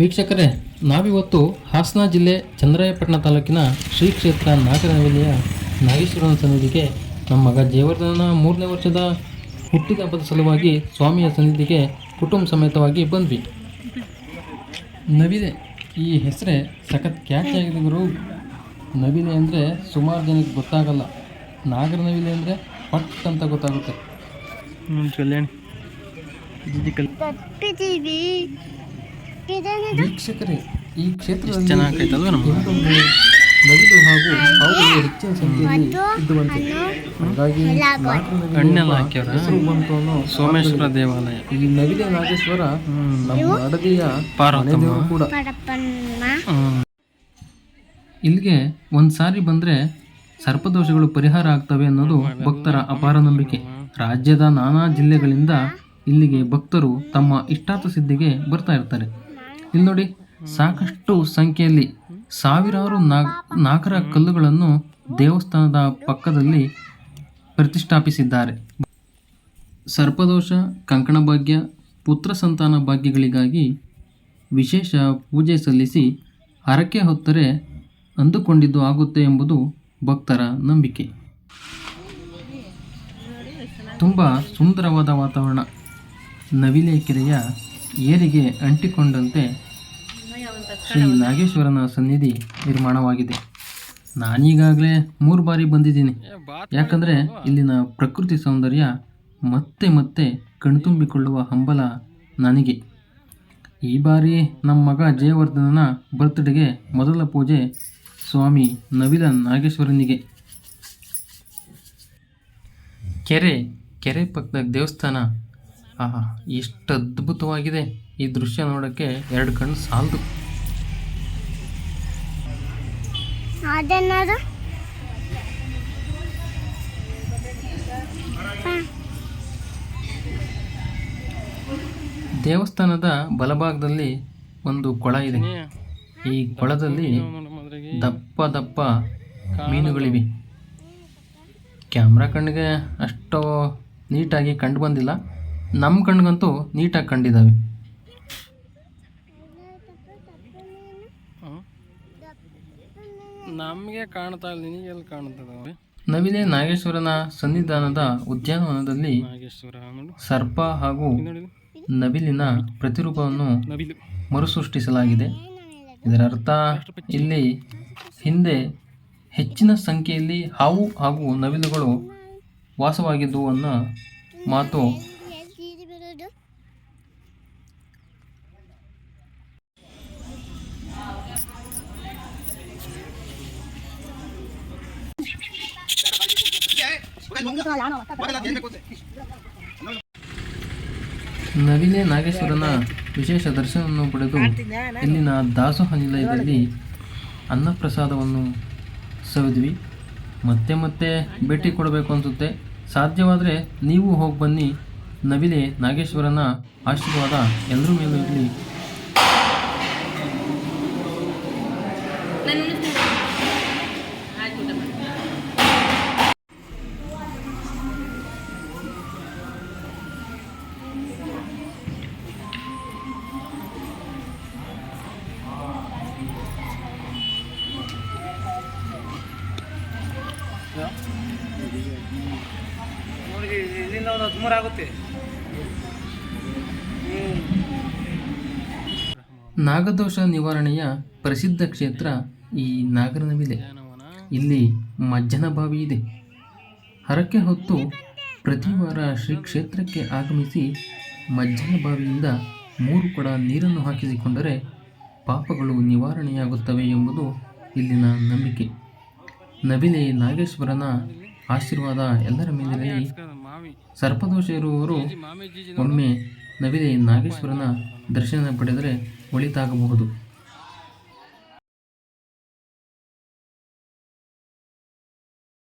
ವೀಕ್ಷಕರೇ ನಾವಿವತ್ತು ಹಾಸನ ಜಿಲ್ಲೆ ಚಂದ್ರಾಯಪಟ್ಟಣ ತಾಲೂಕಿನ ಶ್ರೀ ಕ್ಷೇತ್ರ ನಾಗರಹಳ್ಳಿಯ ನಾಗೇಶ್ವರನ ಸನ್ನಿಧಿಗೆ ನಮ್ಮ ಮಗ ಜಯವರ್ಧನ ಮೂರನೇ ವರ್ಷದ ಹುಟ್ಟಿದ ಹಬ್ಬದ ಸಲುವಾಗಿ ಸ್ವಾಮಿಯ ಸನ್ನಿಧಿಗೆ ಕುಟುಂಬ ಸಮೇತವಾಗಿ ಬಂದ್ವಿ. ನವಿದೆ ಈ ಹೆಸರೇ ಸಖತ್ ಕ್ಯಾಚ್ ಆಗಿದೆ ಗುರು. ನವಿಲೆ ಅಂದರೆ ಸುಮಾರು ಜನಕ್ಕೆ ಗೊತ್ತಾಗಲ್ಲ. ನಾಗರ ನವಿಲೆ ಅಂದರೆ ಪಟ್ ಅಂತ ಗೊತ್ತಾಗುತ್ತೆ. ವೀಕ್ಷಕರೇ ಈ ಕ್ಷೇತ್ರದಲ್ಲಿ ಹಿಂದೊಂದು ನವಿಲು ಹಾಗೂ ಹಾವುಗಳು ಹೆಚ್ಚಿನ ಸಂಖ್ಯೆಯಲ್ಲಿ ಇದ್ದುವಂತೆ. ಹಾಗಾಗಿ ಸೋಮೇಶ್ವರ ದೇವಾಲಯ. ಈ ನವಿಲೆ ನಾಗೇಶ್ವರ ನಮ್ಮ ಅಡದಿಯ ಪಾರ್ವತಮ್ಮ. ಮನೆದೇವರು ಕೂಡ. ಇಲ್ಲಿಗೆ ಒಂದು ಸಾರಿ ಬಂದರೆ ಸರ್ಪದೋಷಗಳು ಪರಿಹಾರ ಆಗ್ತವೆ ಅನ್ನೋದು ಭಕ್ತರ ಅಪಾರ ನಂಬಿಕೆ. ರಾಜ್ಯದ ನಾನಾ ಜಿಲ್ಲೆಗಳಿಂದ ಇಲ್ಲಿಗೆ ಭಕ್ತರು ತಮ್ಮ ಇಷ್ಟಾರ್ಥ ಸಿದ್ಧಿಗೆ ಬರ್ತಾ ಇರ್ತಾರೆ. ಇಲ್ಲಿ ನೋಡಿ, ಸಾಕಷ್ಟು ಸಂಖ್ಯೆಯಲ್ಲಿ ಸಾವಿರಾರು ನಾಗ್, ನಾಗರ ಕಲ್ಲುಗಳನ್ನು ದೇವಸ್ಥಾನದ ಪಕ್ಕದಲ್ಲಿ ಪ್ರತಿಷ್ಠಾಪಿಸಿದ್ದಾರೆ. ಸರ್ಪದೋಷ, ಕಂಕಣ ಭಾಗ್ಯ, ಪುತ್ರ ಸಂತಾನ ಭಾಗ್ಯಗಳಿಗಾಗಿ ವಿಶೇಷ ಪೂಜೆ ಸಲ್ಲಿಸಿ ಹರಕೆ ಹೊತ್ತರೆ ಅಂದುಕೊಂಡಿದ್ದು ಆಗುತ್ತೆ ಎಂಬುದು ಭಕ್ತರ ನಂಬಿಕೆ. ತುಂಬ ಸುಂದರವಾದ ವಾತಾವರಣ. ನವಿಲೆ ಕೆರೆಯ ಏರಿಗೆ ಅಂಟಿಕೊಂಡಂತೆ ಶ್ರೀ ನಾಗೇಶ್ವರನ ಸನ್ನಿಧಿ ನಿರ್ಮಾಣವಾಗಿದೆ. ನಾನೀಗಾಗಲೇ ಮೂರು ಬಾರಿ ಬಂದಿದ್ದೀನಿ. ಯಾಕಂದರೆ ಇಲ್ಲಿನ ಪ್ರಕೃತಿ ಸೌಂದರ್ಯ ಮತ್ತೆ ಮತ್ತೆ ಕಣ್ತುಂಬಿಕೊಳ್ಳುವ ಹಂಬಲ ನನಗೆ. ಈ ಬಾರಿ ನಮ್ಮ ಮಗ ಜಯವರ್ಧನನ ಬರ್ತ್ಡೇಗೆ ಮೊದಲ ಪೂಜೆ ಸ್ವಾಮಿ ನವಿಲ ನಾಗೇಶ್ವರನಿಗೆ. ಕೆರೆ ಕೆರೆ ಪಕ್ಕದ ದೇವಸ್ಥಾನ ಆಹಾ ಎಷ್ಟು ಅದ್ಭುತವಾಗಿದೆ. ಈ ದೃಶ್ಯ ನೋಡೋಕ್ಕೆ ಎರಡು ಕಣ್ಣು ಸಾಲದು. ಅದೇನಾದ್ರು ದೇವಸ್ಥಾನದ ಬಲಭಾಗದಲ್ಲಿ ಒಂದು ಕೊಳ ಇದೆ. ಈ ಕೊಳದಲ್ಲಿ ದಪ್ಪ ದಪ್ಪ ಮೀನುಗಳಿವೆ. ಕ್ಯಾಮ್ರಾ ಕಣ್ಣಿಗೆ ಅಷ್ಟು ನೀಟಾಗಿ ಕಂಡು ಬಂದಿಲ್ಲ. ನಮ್ಮ ಕಣ್ಗಂತೂ ನೀಟಾಗಿ ಕಂಡಿದ್ದಾವೆ ನಮಗೆ ಕಾಣ್ತಾ ಇಲ್ಲ ನಿನಗೆಲ್ಲಿ ಕಾಣ್ತದ? ನವಿಲೆ ನಾಗೇಶ್ವರನ ಸನ್ನಿಧಾನದ ಉದ್ಯಾನವನದಲ್ಲಿ ಸರ್ಪ ಹಾಗೂ ನವಿಲಿನ ಪ್ರತಿರೂಪವನ್ನು ಮರುಸೃಷ್ಟಿಸಲಾಗಿದೆ. ಇದರ ಅರ್ಥ ಇಲ್ಲಿ ಹಿಂದೆ ಹೆಚ್ಚಿನ ಸಂಖ್ಯೆಯಲ್ಲಿ ಹಾವು ಹಾಗೂ ನವಿಲುಗಳು ವಾಸವಾಗಿದ್ದುವನ್ನು ಮಾತು ನವಿಲೆ ನಾಗೇಶ್ವರನ ವಿಶೇಷ ದರ್ಶನವನ್ನು ಪಡೆದು ಇಲ್ಲಿನ ದಾಸೋಹ ನಿಲಯದಲ್ಲಿ ಅನ್ನಪ್ರಸಾದವನ್ನು ಸವಿದ್ವಿ. ಮತ್ತೆ ಮತ್ತೆ ಭೇಟಿ ಕೊಡಬೇಕು ಅನಿಸುತ್ತೆ. ಸಾಧ್ಯವಾದರೆ ನೀವು ಹೋಗಿ ಬನ್ನಿ. ನವಿಲೆ ನಾಗೇಶ್ವರನ ಆಶೀರ್ವಾದ ಎಲ್ಲರ ಮೇಲೂ ಇರಲಿ. ಇಲ್ಲಿಂದ ಒಂದು ಆಗುತ್ತೆ. ನಾಗದೋಷ ನಿವಾರಣೆಯ ಪ್ರಸಿದ್ಧ ಕ್ಷೇತ್ರ ಈ ನಾಗರನವಿಲೆ ಇಲ್ಲಿ ಮಜ್ಜನ ಬಾವಿ ಇದೆ. ಹರಕೆ ಹೊತ್ತು ಪ್ರತಿ ವಾರ ಶ್ರೀ ಕ್ಷೇತ್ರಕ್ಕೆ ಆಗಮಿಸಿ ಮಜ್ಜನ ಬಾವಿಯಿಂದ ಮೂರು ಕೊಡ ನೀರನ್ನು ಹಾಕಿಸಿಕೊಂಡರೆ ಪಾಪಗಳು ನಿವಾರಣೆಯಾಗುತ್ತವೆ ಎಂಬುದು ಇಲ್ಲಿನ ನಂಬಿಕೆ. ನವಿಲೆ ನಾಗೇಶ್ವರನ ಆಶೀರ್ವಾದ ಎಲ್ಲರ ಮೇಲಿರಲಿ. ಸರ್ಪದೋಷ ಇರುವವರು ಒಮ್ಮೆ ನವಿದೆ ನಾಗೇಶ್ವರನ ದರ್ಶನ ಪಡೆದರೆ ಒಳಿತಾಗಬಹುದು.